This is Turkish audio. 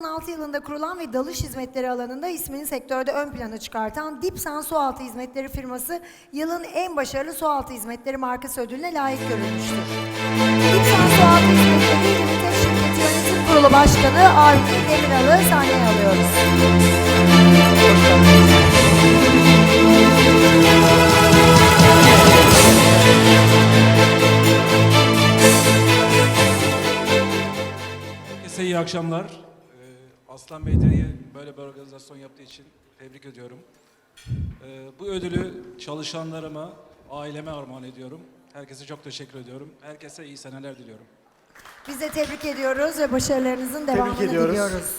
2016 yılında kurulan ve dalış hizmetleri alanında ismini sektörde ön plana çıkartan Dipsan Sualtı Hizmetleri firması yılın en başarılı sualtı hizmetleri markası ödülüne layık görülmüştür. Dipsan Sualtı Hizmetleri Limited Şirketi Yönetim Kurulu Başkanı Arifin Demiral'ı sahneye alıyoruz. Herkese iyi akşamlar. Aslan Medya'yı böyle bir organizasyon yaptığı için tebrik ediyorum. Ee, Bu ödülü çalışanlarıma, aileme armağan ediyorum. Herkese çok teşekkür ediyorum. Herkese iyi seneler diliyorum. Biz de tebrik ediyoruz ve başarılarınızın devamını ediyoruz. diliyoruz.